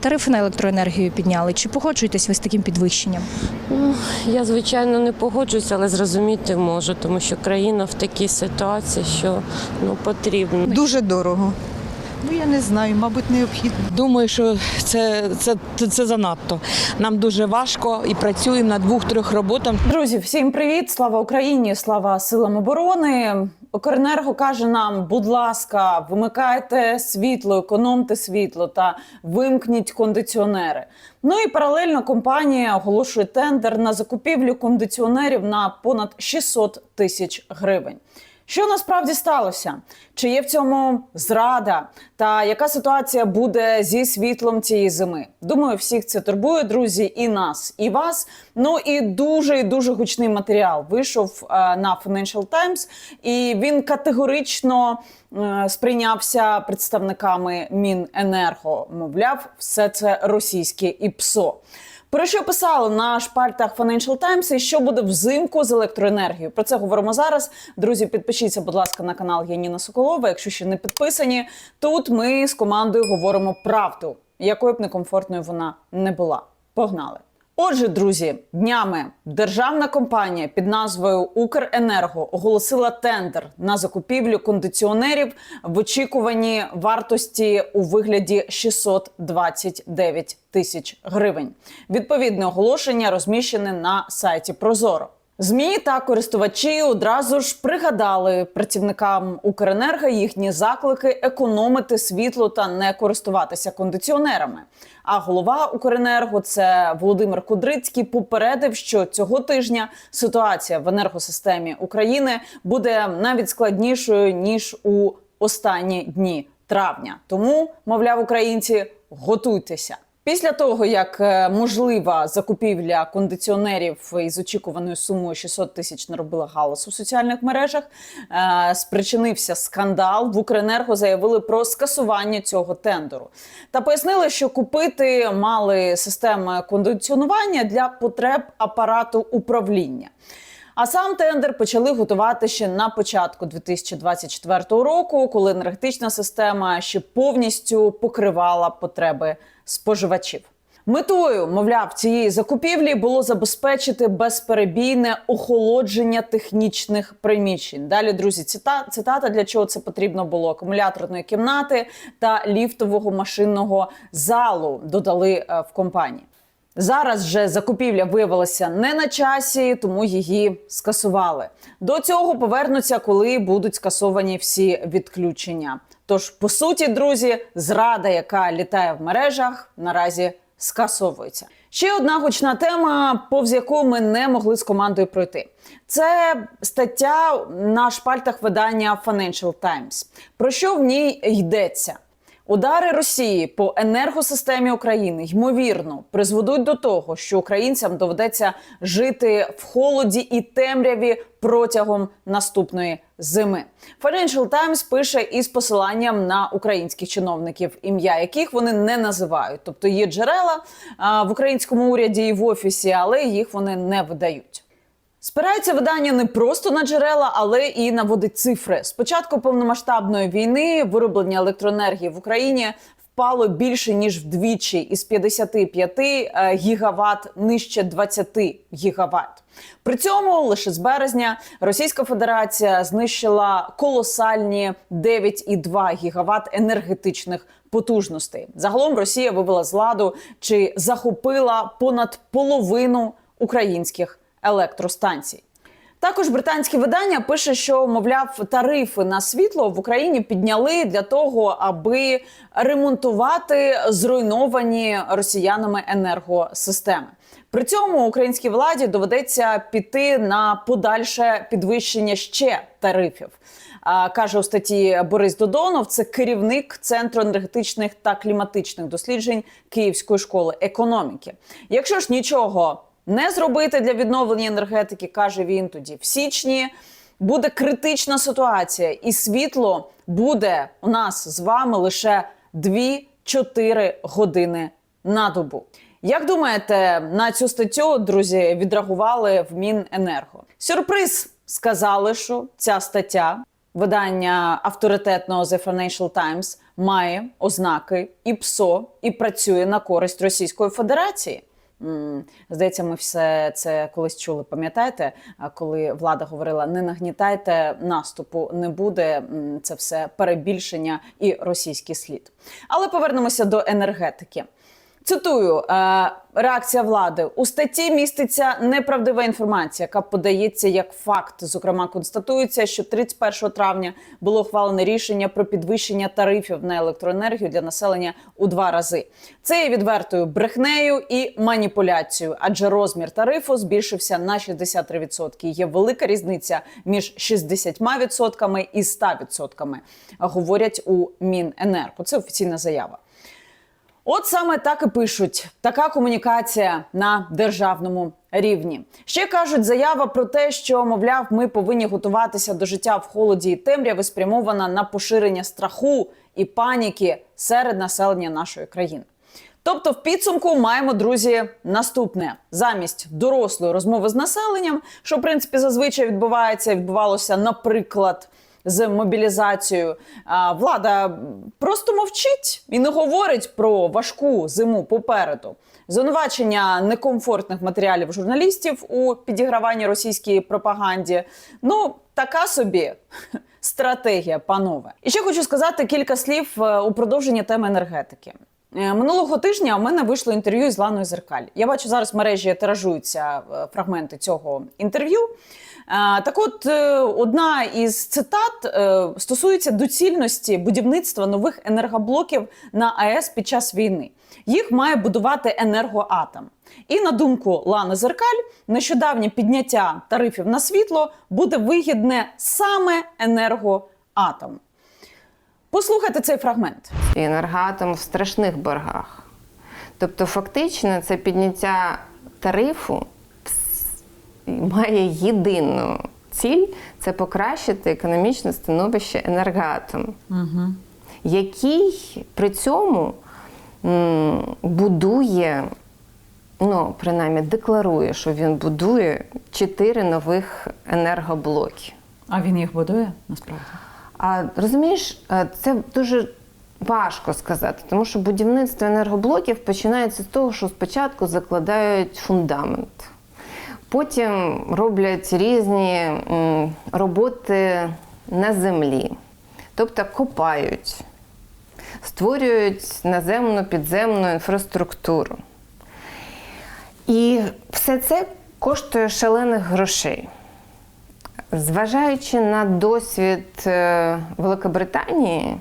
Тарифи на електроенергію підняли. Чи погоджуєтесь ви з таким підвищенням? Ну, Я, звичайно, не погоджуюся, але зрозуміти можу, тому що країна в такій ситуації, що ну, потрібно. Дуже дорого. Ну я не знаю, мабуть, необхідно. Думаю, що це, це, це, це занадто. Нам дуже важко і працюємо на двох-трьох роботах. Друзі, всім привіт! Слава Україні! Слава силам оборони! Укренерго каже нам, будь ласка, вимикайте світло, економте світло та вимкніть кондиціонери. Ну і паралельно компанія оголошує тендер на закупівлю кондиціонерів на понад 600 тисяч гривень. Що насправді сталося? Чи є в цьому зрада? Та яка ситуація буде зі світлом цієї зими? Думаю, всіх це турбує, друзі, і нас, і вас. Ну і дуже і дуже гучний матеріал вийшов е, на Financial Times, і він категорично е, сприйнявся представниками Міненерго. Мовляв, все це російське і ПСО. Про що писали на шпальтах Financial Times і що буде взимку з електроенергією? Про це говоримо зараз. Друзі, підпишіться, будь ласка, на канал Яніна Соколова. Якщо ще не підписані, тут ми з командою говоримо правду, якою б некомфортною вона не була. Погнали! Отже, друзі, днями державна компанія під назвою Укренерго оголосила тендер на закупівлю кондиціонерів в очікуванні вартості у вигляді 629 тисяч гривень. Відповідне оголошення розміщене на сайті Прозоро. ЗМІ та користувачі одразу ж пригадали працівникам Укренерго їхні заклики економити світло та не користуватися кондиціонерами. А голова Укренерго, це Володимир Кудрицький, попередив, що цього тижня ситуація в енергосистемі України буде навіть складнішою ніж у останні дні травня. Тому, мовляв, українці, готуйтеся. Після того, як е, можлива закупівля кондиціонерів із очікуваною сумою 600 тисяч наробила галас у соціальних мережах, е, спричинився скандал. В Укренерго заявили про скасування цього тендеру та пояснили, що купити мали системи кондиціонування для потреб апарату управління. А сам тендер почали готувати ще на початку 2024 року, коли енергетична система ще повністю покривала потреби споживачів. Метою, мовляв, цієї закупівлі було забезпечити безперебійне охолодження технічних приміщень. Далі, друзі, цита, цитата для чого це потрібно було: акумуляторної кімнати та ліфтового машинного залу додали е, в компанії. Зараз же закупівля виявилася не на часі, тому її скасували. До цього повернуться, коли будуть скасовані всі відключення. Тож, по суті, друзі, зрада, яка літає в мережах, наразі скасовується. Ще одна гучна тема, повз яку ми не могли з командою пройти. Це стаття на шпальтах видання Financial Times. Про що в ній йдеться? Удари Росії по енергосистемі України ймовірно призведуть до того, що українцям доведеться жити в холоді і темряві протягом наступної зими. Financial Times пише із посиланням на українських чиновників, ім'я яких вони не називають. Тобто є джерела в українському уряді і в офісі, але їх вони не видають. Спирається видання не просто на джерела, але і наводить цифри. З початку повномасштабної війни вироблення електроенергії в Україні впало більше ніж вдвічі із 55 е, гігават нижче 20 гігават. При цьому лише з березня Російська Федерація знищила колосальні 9,2 гігават енергетичних потужностей. Загалом Росія вивела з ладу чи захопила понад половину українських електростанцій. Також британське видання пише, що мовляв тарифи на світло в Україні підняли для того, аби ремонтувати зруйновані росіянами енергосистеми. При цьому українській владі доведеться піти на подальше підвищення ще тарифів. Каже у статті Борис Додонов, це керівник центру енергетичних та кліматичних досліджень Київської школи економіки. Якщо ж нічого не зробити для відновлення енергетики, каже він тоді в січні. Буде критична ситуація, і світло буде у нас з вами лише 2-4 години на добу. Як думаєте, на цю статтю друзі відреагували в Міненерго? Сюрприз сказали, що ця стаття видання авторитетного The Financial Times має ознаки і ПСО і працює на користь Російської Федерації. Здається, ми все це колись чули. Пам'ятаєте, коли влада говорила: не нагнітайте наступу, не буде це все перебільшення і російський слід. Але повернемося до енергетики. Цитую е, реакція влади у статті міститься неправдива інформація, яка подається як факт. Зокрема, констатується, що 31 травня було ухвалене рішення про підвищення тарифів на електроенергію для населення у два рази. Це є відвертою брехнею і маніпуляцією, адже розмір тарифу збільшився на 63%. Є велика різниця між 60% і 100%, говорять у Міненерго. Це офіційна заява. От саме так і пишуть така комунікація на державному рівні. Ще кажуть, заява про те, що мовляв, ми повинні готуватися до життя в холоді і темряви, спрямована на поширення страху і паніки серед населення нашої країни. Тобто, в підсумку маємо, друзі, наступне замість дорослої розмови з населенням, що в принципі зазвичай відбувається, відбувалося, наприклад, з мобілізацією. Влада просто мовчить і не говорить про важку зиму попереду. Звинувачення некомфортних матеріалів журналістів у підіграванні російській пропаганді. Ну, така собі стратегія, панове. І ще хочу сказати кілька слів е, у продовження теми енергетики. Е, Минулого тижня у мене вийшло інтерв'ю із Ланою Зеркаль. Я бачу зараз в мережі тиражуються е, фрагменти цього інтерв'ю. Е, Так от, одна із цитат стосується доцільності будівництва нових енергоблоків на АЕС під час війни. Їх має будувати енергоатом. І на думку Лани Зеркаль, нещодавнє підняття тарифів на світло буде вигідне саме енергоатом. Послухайте цей фрагмент. і енергоатом в страшних боргах. Тобто, фактично, це підняття тарифу має єдину ціль це покращити економічне становище енергоатом, який при цьому м, будує, ну, принаймні декларує, що він будує чотири нових енергоблоки. А він їх будує насправді. А розумієш, е, це дуже важко сказати, тому що будівництво енергоблоків починається з того, що спочатку закладають фундамент, потім роблять різні роботи на землі, тобто копають, створюють наземну підземну інфраструктуру. І все це коштує шалених грошей. Зважаючи на досвід е, Великобританії,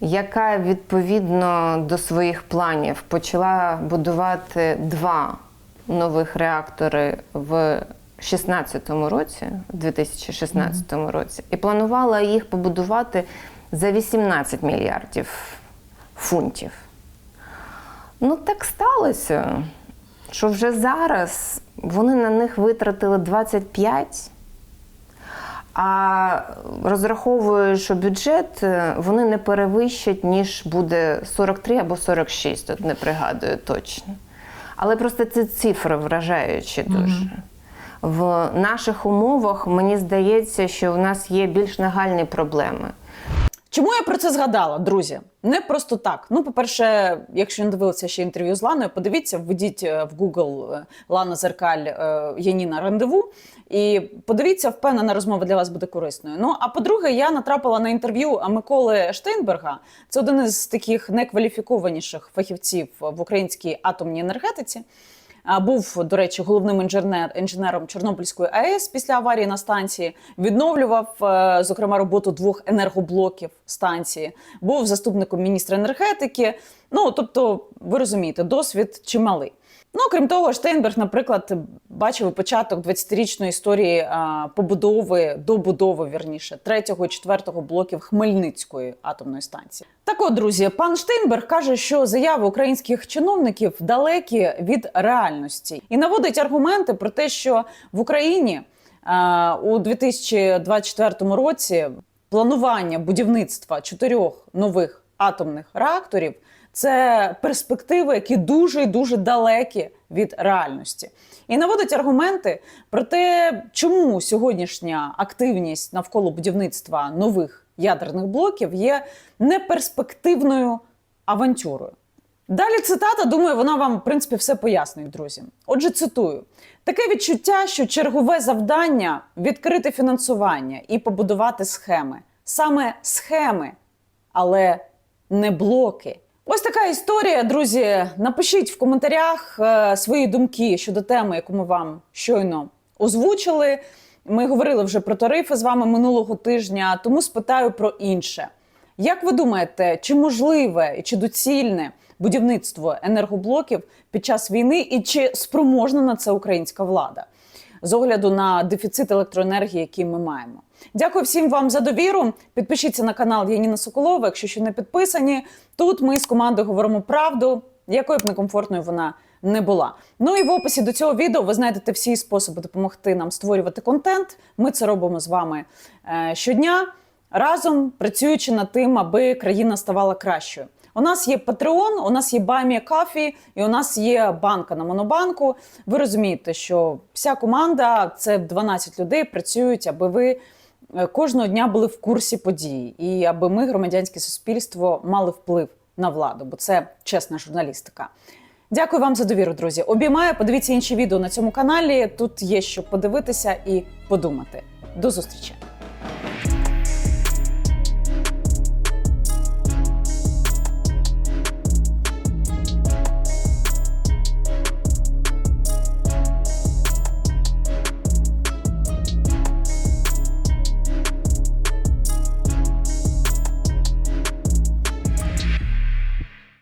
яка відповідно до своїх планів почала будувати два нових реактори в 2016 році, в 2016 році, і планувала їх побудувати за 18 мільярдів фунтів. Ну, так сталося, що вже зараз вони на них витратили 25, а розраховую, що бюджет е, вони не перевищать, ніж буде 43 або 46, тут не пригадую точно. Але просто ці цифри вражаючі дуже. В наших умовах мені здається, що в нас є більш нагальні проблеми. Чому я про це згадала, друзі? Не просто так. Ну, по-перше, якщо не дивилися ще інтерв'ю з Ланою, подивіться, введіть е, в Google е, Лана Зеркаль е, Яніна рандеву. І подивіться, впевнена, розмова для вас буде корисною. Ну а по-друге, я натрапила на інтерв'ю Миколи Штейнберга. Це один із таких найкваліфікованіших фахівців в українській атомній енергетиці. Був, до речі, головним інженер, інженером Чорнобильської АЕС після аварії на станції. Відновлював, е, зокрема, роботу двох енергоблоків станції. Був заступником міністра енергетики. Ну тобто, ви розумієте, досвід чималий. Ну, крім того, Штейнберг, наприклад, бачив початок 20-річної історії побудови, добудови, вірніше, третього і четвертого блоків Хмельницької атомної станції. Так от, друзі, пан Штейнберг каже, що заяви українських чиновників далекі від реальності і наводить аргументи про те, що в Україні у 2024 році планування будівництва чотирьох нових атомних реакторів це перспективи, які дуже і дуже далекі від реальності. І наводить аргументи про те, чому сьогоднішня активність навколо будівництва нових ядерних блоків є неперспективною авантюрою. Далі цитата, думаю, вона вам, в принципі, все пояснює, друзі. Отже, цитую: таке відчуття, що чергове завдання відкрити фінансування і побудувати схеми. Саме схеми, але не блоки. Ось така історія, друзі. Напишіть в коментарях е, свої думки щодо теми, яку ми вам щойно озвучили. Ми говорили вже про тарифи з вами минулого тижня, тому спитаю про інше. Як ви думаєте, чи можливе і чи доцільне будівництво енергоблоків під час війни, і чи спроможна на це українська влада з огляду на дефіцит електроенергії, який ми маємо? Дякую всім вам за довіру. Підпишіться на канал Яніна Соколова, якщо ще не підписані. Тут ми з командою говоримо правду, якою б некомфортною вона не була. Ну і в описі до цього відео ви знайдете всі способи допомогти нам створювати контент. Ми це робимо з вами е, щодня разом працюючи над тим, аби країна ставала кращою. У нас є Patreon, у нас є Баймія Кафі, і у нас є банка на Монобанку. Ви розумієте, що вся команда це 12 людей працюють, аби ви кожного дня були в курсі подій, і аби ми, громадянське суспільство, мали вплив на владу, бо це чесна журналістика. Дякую вам за довіру, друзі. Обіймаю. Подивіться інші відео на цьому каналі. Тут є що подивитися і подумати. До зустрічі!